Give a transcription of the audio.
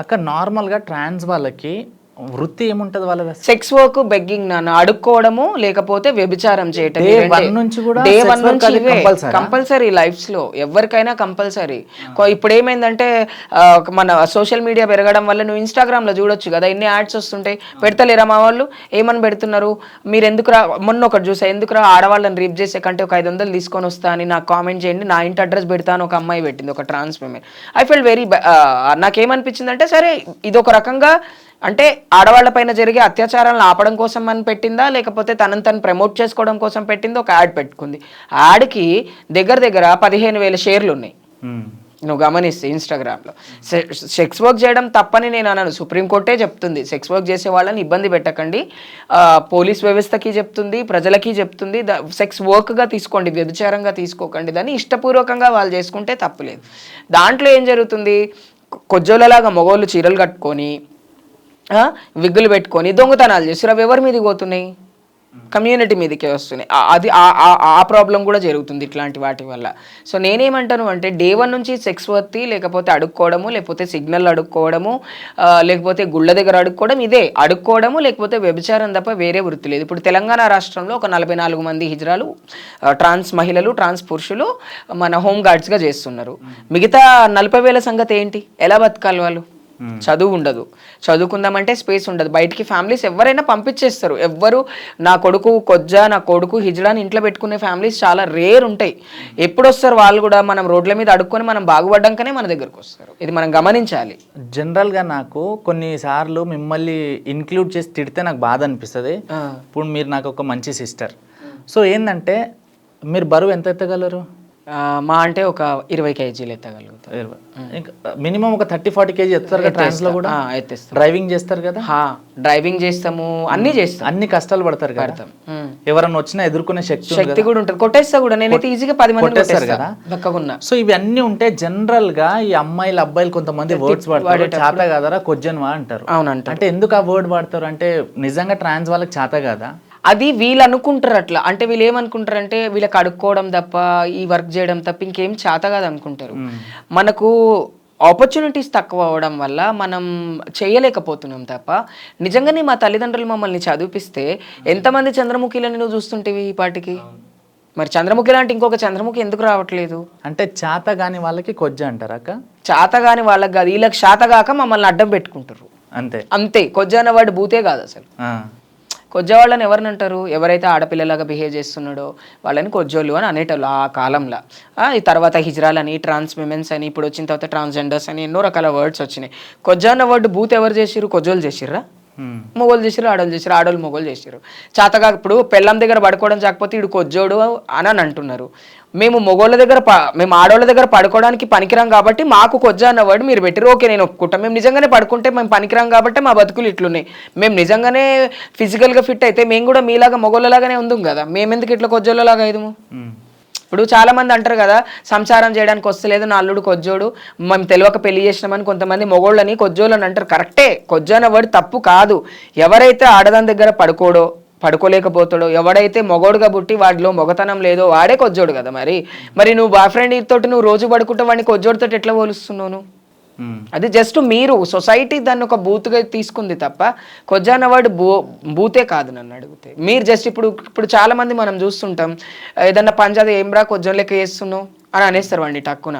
అక్క నార్మల్గా ట్రాన్స్ వాళ్ళకి వృత్తి ఏముంటది వాళ్ళ సెక్స్ వర్క్ బెగ్గింగ్ నాన్న అడుక్కోవడము లేకపోతే వ్యభిచారం చేయటం. నుంచి కూడా డే వన్ నుంచి? కంపల్సరీ లైఫ్స్లో. ఎవరికైనా కంపల్సరీ ఇప్పుడు ఏమైందంటే మన సోషల్ మీడియా పెరగడం వల్ల నువ్వు ఇన్స్టాగ్రామ్లో చూడొచ్చు కదా ఎన్ని యాడ్స్ వస్తుంటాయి పెడతలేరా మా వాళ్ళు? ఏమని పెడుతున్నారు? మీరు ఎందుకురా మొన్న ఒకటి చూసా ఎందుకురా ఆడవాళ్ళని రీప్ చేసే కంటే ఒక ఐదు వందలు తీసుకొని వస్తా అని నాకు కామెంట్ చేయండి. నా ఇంటి అడ్రస్ పెడతాను ఒక అమ్మాయి పెట్టింది ఒక trans women I feel very నాకేమనిపించింది అంటే సరే ఇది ఒక రకంగా అంటే ఆడవాళ్ళ పైన జరిగే అత్యాచారాలను ఆపడం కోసం అని పెట్టిందా? లేకపోతే తనని తను ప్రమోట్ చేసుకోవడం కోసం పెట్టింది? ఒక యాడ్ పెట్టుకుంది. యాడ్కి దగ్గర దగ్గర పదిహేను వేల షేర్లు ఉన్నాయి. నువ్వు గమనిస్తే ఇన్స్టాగ్రామ్లో. సెక్స్ వర్క్ చేయడం తప్పని నేను అన్నాను సుప్రీంకోర్టే చెప్తుంది. సెక్స్ వర్క్ చేసే వాళ్ళని ఇబ్బంది పెట్టకండి. పోలీస్ వ్యవస్థకి చెప్తుంది ప్రజలకి చెప్తుంది. సెక్స్ వర్క్గా తీసుకోండి వ్యభిచారంగా తీసుకోకండి. దాన్ని ఇష్టపూర్వకంగా వాళ్ళు చేసుకుంటే తప్పులేదు దాంట్లో ఏం జరుగుతుంది? కొజ్జోలలాగా మగోళ్ళు చీరలు కట్టుకొని విగ్గులు పెట్టుకొని దొంగతనాలు చేస్తారు అవి ఎవరి మీదకి పోతున్నాయి? కమ్యూనిటీ మీదకే వస్తున్నాయి. అది ఆ- ఆ- ఆ ప్రాబ్లం కూడా జరుగుతుంది ఇట్లాంటి వాటి వల్ల. సో నేనేమంటాను అంటే డే వన్ నుంచి సెక్స్ వర్తి లేకపోతే అడుక్కోవడము లేకపోతే సిగ్నల్ అడుక్కోవడము లేకపోతే గుళ్ళ దగ్గర అడుక్కోవడం ఇదే. అడుక్కోవడము లేకపోతే వ్యభిచారం తప్ప వేరే వృత్తి లేదు. ఇప్పుడు తెలంగాణ రాష్ట్రంలో ఒక నలభై నాలుగు మంది హిజ్రాలు ట్రాన్స్ మహిళలు ట్రాన్స్ పురుషులు మన హోమ్ గార్డ్స్గా చేస్తున్నారు. మిగతా నలభై వేల సంగతి ఏంటి? ఎలా బతకాలి వాళ్ళు? చదువు ఉండదు. చదువుకుందామంటే స్పేస్ ఉండదు. బయటికి ఫ్యామిలీస్ ఎవరైనా పంపించేస్తారు. ఎవ్వరు నా కొడుకు కొజ్జా నా కొడుకు హిజ్డాని ఇంట్లో పెట్టుకునే ఫ్యామిలీస్ చాలా రేర్ ఉంటాయి. ఎప్పుడు వస్తారు వాళ్ళు కూడా? మనం రోడ్ల మీద అడుక్కొని మనం బాగుపడ్డాకనే మన దగ్గరకు వస్తారు. ఇది మనం గమనించాలి. జనరల్గా నాకు కొన్నిసార్లు మిమ్మల్ని ఇంక్లూడ్ చేసి తిడితే నాకు బాధ అనిపిస్తుంది. ఇప్పుడు మీరు నాకు ఒక మంచి సిస్టర్. సో ఏంటంటే మీరు బరువు ఎంత ఎత్తగలరు? మా అంటే ఒక ఇరవై కేజీలు ఎత్తగలుగుతాం. ఇంకా మినిమం ఒక థర్టీ ఫార్టీ కేజీ ఎత్తారు కదా ట్రాన్స్లో కూడా? ఆ, ఎత్తేస్తాం. డ్రైవింగ్ చేస్తారు కదా? డ్రైవింగ్ చేస్తాము అన్నీ చేస్తాం. అన్ని కష్టాలు పడతారు కదా? పడతాం. ఎవరన్నా వచ్చినా ఎదుర్కొనే శక్తి శక్తి కూడా ఉంటుంది. కొట్టేస్తా కూడా. నేనైతే ఈజీగా పది మంది కొట్టేస్తారు కొట్టేస్తా. కదా? దక్కకున్నా సో ఇవి అన్ని ఉంటే జనరల్గా ఈ అమ్మాయిలు అబ్బాయిలు కొంతమంది వర్డ్స్ వాడతారు. చేత కాదరా కొజ్జన్వా అంటారు. అవునంట అంటే ఎందుకు ఆ వర్డ్ వాడతారు? అంటే నిజంగా ట్రాన్స్ వాళ్ళకి చేత కాదా? అది వీళ్ళు అనుకుంటారు అట్లా అంటే వీళ్ళు ఏమనుకుంటారు అంటే వీళ్ళకి అడుక్కోవడం తప్ప ఈ వర్క్ చేయడం తప్ప ఇంకేం చేత కాదు అనుకుంటారు మనకు ఆపర్చునిటీస్ తక్కువ అవడం వల్ల మనం చేయలేకపోతున్నాం తప్ప నిజంగానే మా తల్లిదండ్రులు మమ్మల్ని చదివిపిస్తే ఎంతమంది చంద్రముఖిలని నువ్వు చూస్తుంటేవి ఈ పాటికి? మరి చంద్రముఖి లాంటి ఇంకొక చంద్రముఖి ఎందుకు రావట్లేదు? అంటే చేత కాని వాళ్ళకి కొజ్జ అంటారు అక్క? చాతగాని వాళ్ళకి కాదు వీళ్ళకి శాతగాక మమ్మల్ని అడ్డం పెట్టుకుంటారు. అంతే. అంతే. కొజ్జాన వాడు బూతే కాదు అసలు. కొజ్జవాళ్ళని ఎవరిని అంటారు? ఎవరైతే ఆడపిల్లలాగా బిహేవ్ చేస్తున్నాడో వాళ్ళని కొజ్జోళ్ళు అని అనేటోళ్ళు ఆ కాలంలో. ఈ తర్వాత హిజ్రాలని ట్రాన్స్ విమెన్స్ అని ఇప్పుడు వచ్చిన తర్వాత ట్రాన్స్జెండర్స్ అని ఎన్నో రకాల వర్డ్స్ వచ్చినాయి. కొజ్జా అన్న వర్డ్ బూత్ ఎవరు చేసిర్రు? కొజ్జోళ్ళు చేసిర్రా? మొగోలు మొగోళ్ళు ఆడోళ్ళు చేసిర్రు ఆడోళ్ళు మొగోలు చేసిర్రు. చాతగా ఇప్పుడు పెళ్ళం దగ్గర పడుకోవడం కాకపోతే ఇడు కొజ్జోడు అని అని అంటున్నారు. మేము మొగోళ్ళ దగ్గర మేము ఆడోళ్ళ దగ్గర పడుకోవడానికి పనికిరాం కాబట్టి మాకు కొజ్జా అన్నవాడు మీరు పెట్టారు ఓకే నేను ఒప్పుకుంటాం. మేము నిజంగానే పడుకుంటే మేము పనికిరాం కాబట్టి మా బతుకులు ఇట్లున్నాయి. మేము నిజంగానే ఫిజికల్గా ఫిట్ అయితే మేము కూడా మీలాగా మొగోళ్ళలాగానే ఉందాం కదా. మేము ఎందుకు ఇట్లా కొజ్జోళ్ళలాగా అయిదము? ఇప్పుడు చాలామంది అంటారు కదా సంసారం చేయడానికి వస్తలేదు నా అల్లుడు కొజ్జోడు మేము తెలియక పెళ్ళి చేసినామని కొంతమంది మొగోళ్ళని కొజ్జోళ్ళు అని అంటారు. కరెక్టే కొజ్జో అనే వర్డ్ తప్పు కాదు. ఎవరైతే ఆడదాని దగ్గర పడుకోడో పడుకోలేకపోతాడో ఎవడైతే మొగోడుగా పుట్టి వాడిలో మొగతనం లేదో వాడే కొజ్జోడు కదా మరి. మరి నువ్వు బాయ్ ఫ్రెండ్ తోటి నువ్వు రోజు పడుకుంటే వాడిని కొజ్జోడితో ఎట్లా పోలుస్తున్నావు నువ్వు? Hmm. అది జస్ట్ మీరు సొసైటీ దాన్ని ఒక బూత్గా తీసుకుంది తప్ప కొజ్జాన అవార్డు బూ బూతే కాదు నన్ను అడిగితే. మీరు జస్ట్ ఇప్పుడు ఇప్పుడు చాలా మంది మనం చూస్తుంటాం ఏదన్నా పంజాబ్ ఏం రా కొజ్జాన్ లెక్క చేస్తున్నావు? అని అనేస్తారు అండి టక్కున.